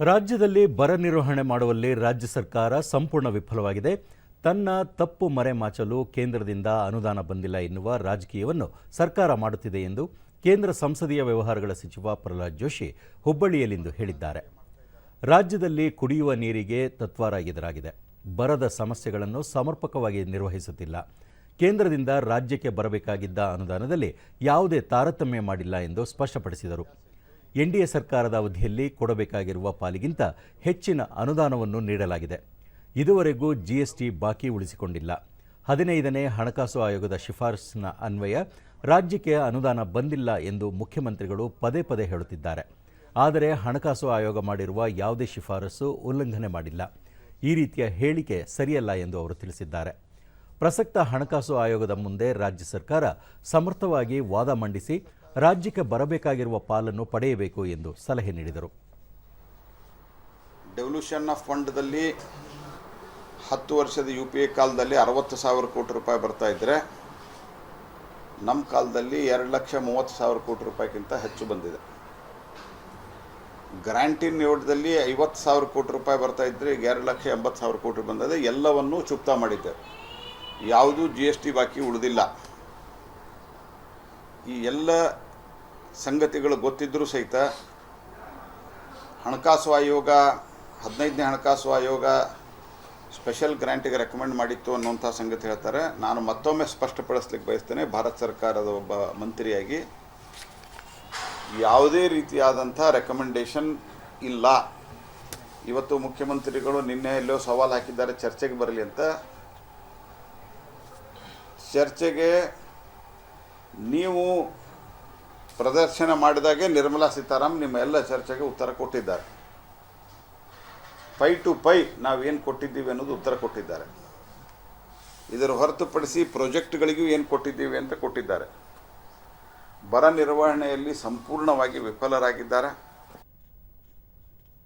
ರಾಜ್ಯದಲ್ಲಿ ಬರ ನಿರ್ವಹಣೆ ಮಾಡುವಲ್ಲಿ ರಾಜ್ಯ ಸರ್ಕಾರ ಸಂಪೂರ್ಣ ವಿಫಲವಾಗಿದೆ. ತನ್ನ ತಪ್ಪು ಮರೆಮಾಚಲು ಕೇಂದ್ರದಿಂದ ಅನುದಾನ ಬಂದಿಲ್ಲ ಎನ್ನುವ ರಾಜಕೀಯವನ್ನು ಸರ್ಕಾರ ಮಾಡುತ್ತಿದೆ ಎಂದು ಕೇಂದ್ರ ಸಂಸದೀಯ ವ್ಯವಹಾರಗಳ ಸಚಿವ ಪ್ರಹ್ಲಾದ್ ಜೋಶಿ ಹುಬ್ಬಳ್ಳಿಯಲ್ಲಿಂದು ಹೇಳಿದ್ದಾರೆ. ರಾಜ್ಯದಲ್ಲಿ ಕುಡಿಯುವ ನೀರಿಗೆ ತತ್ವಾರ ಎದುರಾಗಿದೆ. ಬರದ ಸಮಸ್ಯೆಗಳನ್ನು ಸಮರ್ಪಕವಾಗಿ ನಿರ್ವಹಿಸುತ್ತಿಲ್ಲ. ಕೇಂದ್ರದಿಂದ ರಾಜ್ಯಕ್ಕೆ ಬರಬೇಕಾಗಿದ್ದ ಅನುದಾನದಲ್ಲಿ ಯಾವುದೇ ತಾರತಮ್ಯ ಮಾಡಿಲ್ಲ ಎಂದು ಸ್ಪಷ್ಟಪಡಿಸಿದರು. ಎನ್ಡಿಎ ಸರ್ಕಾರದ ಅವಧಿಯಲ್ಲಿ ಕೊಡಬೇಕಾಗಿರುವ ಪಾಲಿಗಿಂತ ಹೆಚ್ಚಿನ ಅನುದಾನವನ್ನು ನೀಡಲಾಗಿದೆ. ಇದುವರೆಗೂ ಜಿಎಸ್ಟಿ ಬಾಕಿ ಉಳಿಸಿಕೊಂಡಿಲ್ಲ. ಹದಿನೈದನೇ ಹಣಕಾಸು ಆಯೋಗದ ಶಿಫಾರಸ್ಸಿನ ಅನ್ವಯ ರಾಜ್ಯಕ್ಕೆ ಅನುದಾನ ಬಂದಿಲ್ಲ ಎಂದು ಮುಖ್ಯಮಂತ್ರಿಗಳು ಪದೇ ಪದೇ ಹೇಳುತ್ತಿದ್ದಾರೆ. ಆದರೆ ಹಣಕಾಸು ಆಯೋಗ ಮಾಡಿರುವ ಯಾವುದೇ ಶಿಫಾರಸು ಉಲ್ಲಂಘನೆ ಮಾಡಿಲ್ಲ. ಈ ರೀತಿಯ ಹೇಳಿಕೆ ಸರಿಯಲ್ಲ ಎಂದು ಅವರು ತಿಳಿಸಿದ್ದಾರೆ. ಪ್ರಸಕ್ತ ಹಣಕಾಸು ಆಯೋಗದ ಮುಂದೆ ರಾಜ್ಯ ಸರ್ಕಾರ ಸಮರ್ಥವಾಗಿ ವಾದ ಮಂಡಿಸಿ ರಾಜ್ಯಕ್ಕೆ ಬರಬೇಕಾಗಿರುವ ಪಾಲನ್ನು ಪಡೆಯಬೇಕು ಎಂದು ಸಲಹೆ ನೀಡಿದರು. ಡೆವಲ್ಯೂಷನ್ ಆಫ್ ಫಂಡ್ದಲ್ಲಿ ಹತ್ತು ವರ್ಷದ ಯು ಪಿ ಎ ಕಾಲದಲ್ಲಿ ಅರವತ್ತು ಸಾವಿರ ಕೋಟಿ ರೂಪಾಯಿ ಬರ್ತಾ ಇದ್ದರೆ ನಮ್ಮ ಕಾಲದಲ್ಲಿ ಎರಡು ಲಕ್ಷ ಮೂವತ್ತು ಸಾವಿರ ಕೋಟಿ ರೂಪಾಯಿಗಿಂತ ಹೆಚ್ಚು ಬಂದಿದೆ. ಗ್ರ್ಯಾಂಟಿನ್ ಯೋಡದಲ್ಲಿ ಐವತ್ತು ಸಾವಿರ ಕೋಟಿ ರೂಪಾಯಿ ಬರ್ತಾ ಇದ್ದರೆ ಈಗ ಎರಡು ಲಕ್ಷ ಎಂಬತ್ತು ಸಾವಿರ ಕೋಟಿ ಬಂದಿದೆ ಎಲ್ಲವನ್ನೂ ಚುಪ್ತಾ ಮಾಡಿದ್ದೇವೆ ಯಾವುದೂ ಜಿ ಎಸ್ ಟಿ ಬಾಕಿ ಉಳಿದಿಲ್ಲ. ಈ ಎಲ್ಲ ಸಂಗತಿಗಳು ಗೊತ್ತಿದ್ದರೂ ಸಹಿತ ಹಣಕಾಸು ಆಯೋಗ, ಹದಿನೈದನೇ ಹಣಕಾಸು ಆಯೋಗ ಸ್ಪೆಷಲ್ ಗ್ರ್ಯಾಂಟಿಗೆ ರೆಕಮೆಂಡ್ ಮಾಡಿತ್ತು ಅನ್ನುವಂಥ ಸಂಗತಿ ಹೇಳ್ತಾರೆ. ನಾನು ಮತ್ತೊಮ್ಮೆ ಸ್ಪಷ್ಟಪಡಿಸ್ಲಿಕ್ಕೆ ಬಯಸ್ತೇನೆ, ಭಾರತ ಸರ್ಕಾರದ ಒಬ್ಬ ಮಂತ್ರಿಯಾಗಿ ಯಾವುದೇ ರೀತಿಯಾದಂಥ ರೆಕಮೆಂಡೇಶನ್ ಇಲ್ಲ. ಇವತ್ತು ಮುಖ್ಯಮಂತ್ರಿಗಳು ನಿನ್ನೆ ಎಲ್ಲೋ ಸವಾಲು ಹಾಕಿದ್ದಾರೆ, ಚರ್ಚೆಗೆ ಬರಲಿ ಅಂತ. ಚರ್ಚೆಗೆ ನೀವು ಪ್ರದರ್ಶನ ಮಾಡಿದಾಗೆ ನಿರ್ಮಲಾ ಸೀತಾರಾಮನ್ ನಿಮ್ಮ ಎಲ್ಲ ಚರ್ಚೆಗೆ ಉತ್ತರ ಕೊಟ್ಟಿದ್ದಾರೆ. ಪೈ ಟು ಪೈ ನಾವೇನು ಕೊಟ್ಟಿದ್ದೀವಿ ಅನ್ನೋದು ಉತ್ತರ ಕೊಟ್ಟಿದ್ದಾರೆ. ಇದರ ಹೊರತುಪಡಿಸಿ ಪ್ರಾಜೆಕ್ಟ್ಗಳಿಗೂ ಏನು ಕೊಟ್ಟಿದ್ದೀವಿ ಅಂತ ಕೊಟ್ಟಿದ್ದಾರೆ. ಬರ ನಿರ್ವಹಣೆಯಲ್ಲಿ ಸಂಪೂರ್ಣವಾಗಿ ವಿಫಲರಾಗಿದ್ದಾರೆ.